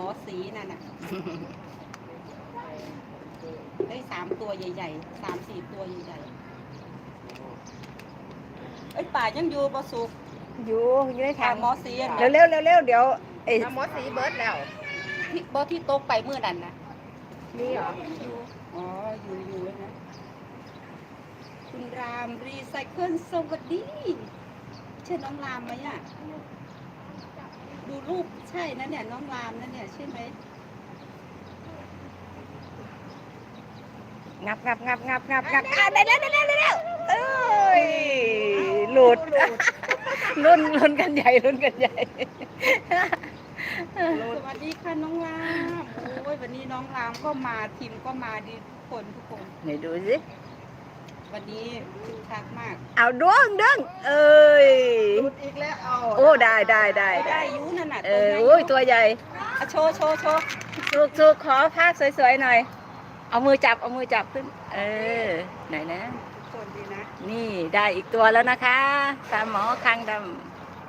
มอสีนั่นน่ะ ได้สามตัวใหญ่ๆสามสี่ตัวใหญ่ๆเอ้ยป่ายังอยู่บ่สุกอยู่อยู่ในป่าถังหมอสีอะเร็วเร็วเร็วเร็วเดี๋ยวไอ้หมอสีเบิร์ดแล้ว ที่บ่ที่โต๊ะไปเมื่อนั้นนะนี่เหรออยู่อ๋ออยู่อยู่แล้วนะคุณรามรีไซเคิลสวัสดีใช่น้องรามไหมอะ ดูรูปใช่นะเนี่ยน้องรามนะเนี่ยใช่ไหมงับงับงับงับงับงับอะได้แล้วได้แล้วได้แล้วเอ้ยหลุดรุ่นรุ่นกันใหญ่รุ่นกันใหญ่ สวัสดีค่ะน้องรามโอ้ยวันนี้น้องรามก็มาทีมก็มาดีทุกคนทุกคนไหนดูสิ วันนี้คึกคักมากเอาดวงดึงเอ้ย หลุดอีกแล้วเอาโอ้ได้ได้ได้ได้ได้อยูนั่นน่ะเอตัวใหญ่อโอ้ยตัวใหญ่อะโชว์โชว์โชว์สุกสุกขอภาพสวยๆหน่อย เอามือจับเอามือจับขึ้น เออ ไหนนะ ทุกคนดีนะนี่ได้อีกตัวแล้วนะคะตามหมอคางด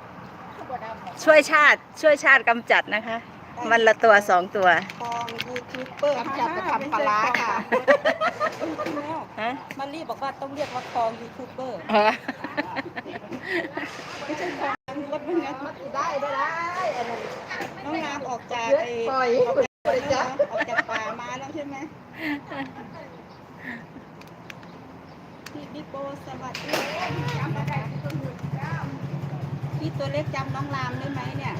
ำช่วยชาติช่วยชาติกำจัดนะคะ มันละตัวสองตัวกอง ยูทูบเบอร์กำจัดไปทำปลาร้าค่ะจริงๆแล้วฮะมารีบอกว่าต้องเรียกว่าคองยูทูบเบอร์อ๋อไม่ใช่คองรถไม่งั้นได้ได้ได้อันนั้นน้องรามออกจากเยอะไอ้ปล่อยออกจากบริจาคออกจากป่ามาแล้วใช่ไหมพี่บิ๊กโบสวัสดีพี่ตัวเล็กจำน้องรามได้ไหมเนี่ย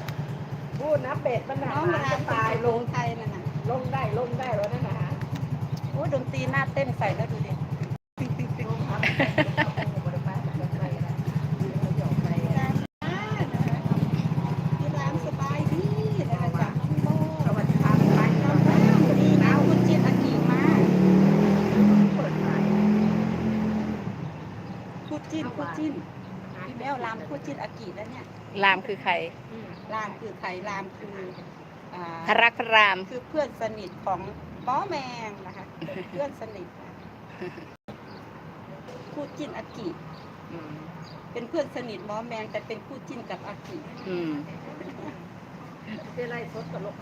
พูดนะเป็ดมันหนาน้องหมาราจะมตายลลงงไทยนั่นน่ะ ลงได้ลงได้แล้วนั่นนะฮะโอ้ดนตรีหน้าเต้นใส่แล้วดูดิพี่รามสบายดีนะคะจากน้องโบสวัสดีค่ะไปน้องรามดีนะคุณจิตอากีมาเปิดจิ้นคู่จิ้นพี่แมวรามคู่จิ้นอากีแล้วเนี่ยรามคือใครรามคือใครรามคือ อ่าพระรักพระราม คือเพื่อนสนิทของป้อแมงนะคะเป็นเพื่อนสนิทคู่จิ้นอากีอืมเป็นเพื่อนสนิทหมอแมงแต่เป็นคู่จิ้นกับอากีอืมเป็นไรสดกับลก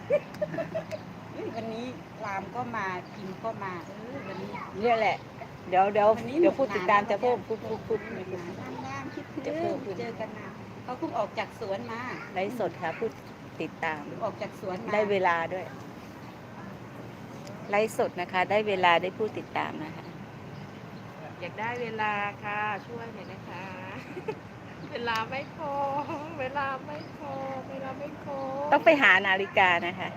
เฮ้ยวันนี้รามก็มาพิมก็มาเออวันนี้ เนี่ยแหละ เดี๋ยวเดี๋ยววันนี้เดี๋ยวพูดหนุติกดหนตามนจะพูดนพูดพูดพูดหนุกหนานน้ำน้ำคิดถึจะงพูดพูดเจอกันนะเขาเพิ่งออกจากสวนมา ไลฟ์สดค่ะพูด ติดตาม ออกจากสวนมาได้เวลาด้วย ไลฟ์สดนะคะ ได้เวลาได้พูดติดตามนะคะ อยากได้เวลาค่ะ ช่วยหน่อยนะคะ เวลาไม่พอ เวลาไม่พอ เวลาไม่พอต้องไปหานาฬิกานะคะ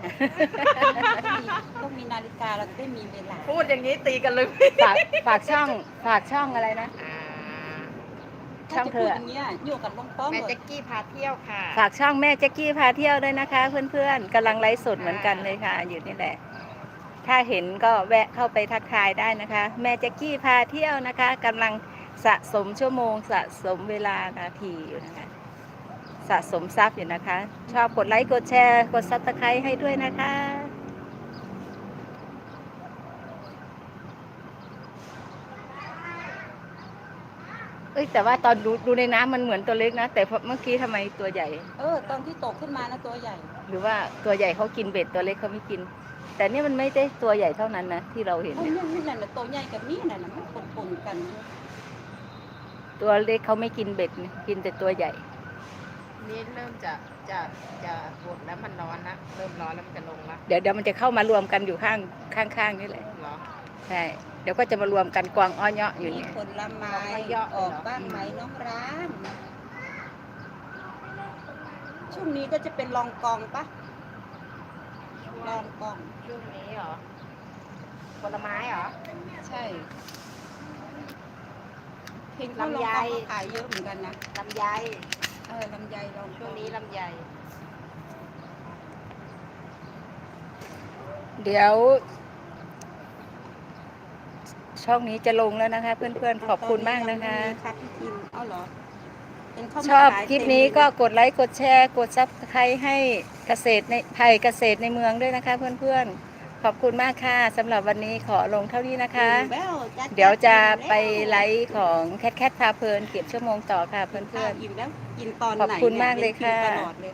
ต้องมีต้องมีนาฬิกาเราจะได้มีเวลาพูดอย่างนี้ตีกันเลย ฝากฝากช่อง ฝากช่องอะไรนะอ่า ช่องเธอถ้าจะพูดอย่างเงี้ยอยู่กับลงป้อมแม่หมดแจ็กกี้พาเที่ยวค่ะ ฝากช่องแม่แจ็กกี้พาเที่ยวด้วยนะคะ เพื่อนๆกำลังไลฟ์สดเหมือนกันเลยค่ะ อยู่นี่แหละ ถ้าเห็นก็แวะเข้าไปทักทายได้นะคะ แม่แจ็กกี้พาเที่ยวนะคะกำลังสะสมชั่วโมง สะสมเวลานาทีอยู่นะคะ สะสมทรัพย์อยู่นะคะ ชอบกดไลค์กดแชร์ กดซับสไครต์ให้ด้วยนะคะ เอ้ยแต่ว่าตอนดูดูในน้ำมันเหมือนตัวเล็กนะ แต่พอเมื่อกี้ทำไมตัวใหญ่ เออ ตอนที่ตกขึ้นมานะตัวใหญ่ หรือว่าตัวใหญ่เขากินเบ็ดตัวเล็กเขาไม่กิน แต่นี่มันไม่ได้ตัวใหญ่เท่านั้นนะที่เราเห็น โอ้ยเนี่ยนี่นั่นน่ะตัวใหญ่กับนี่น่ะนะมันปนๆกันตัวเล็กเขาไม่กินเบ็ดนะกินแต่ตัวใหญ่ นี่เริ่มจะจะจะบดแล้วมันร้อนนะเริ่มร้อนแล้วมันจะลงละเดี๋ยวเดี๋ยวมันจะเข้ามารวมกันอยู่ข้างข้างข้างนี่แหละ เหรอ ใช่เดี๋ยวก็จะมารวมกันกวางอ้อเนาะอยู่มีเนี่ย ผลไม้ไม่เยอะเลยเหรอออกบ้างไหมน้องร้าน ช่วงนี้ก็จะเป็นลองกองปะลองกอง ช่วงนี้เหรอผลไม้เหรอ ใช่เห็นเขาลองลำไยกองเขาขายเยอะเหมือนกันนะ ลำไย เออลำไยลองกช่วองงนี้ลำไย เดี๋ยว ช่องนี้จะลงแล้วนะคะ เพื่อนๆขอบคุณมากนะคะครับพี่ทิมเอาเหรอเห็นเขามาชอบขายคลิปเต็มนี้เลยะก็กดไลค์กดแชร์ กดซับสไครต์ให้เกษตรในภัยเกษตรในเมืองด้วยนะคะ เพื่อนๆขอบคุณมากค่ะสำหรับวันนี้ขอลงเท่านี้นะคะแววจัดเดี๋ยวจะอิ่มแล้วไปไลฟ์ของแคทแคทพาเพลินเก็บชั่วโมงต่อค่ะเพื่อน อิ่มแล้วกินตอนไหนขอบคุณมากเลยนี่กินค่ะตลอดเลย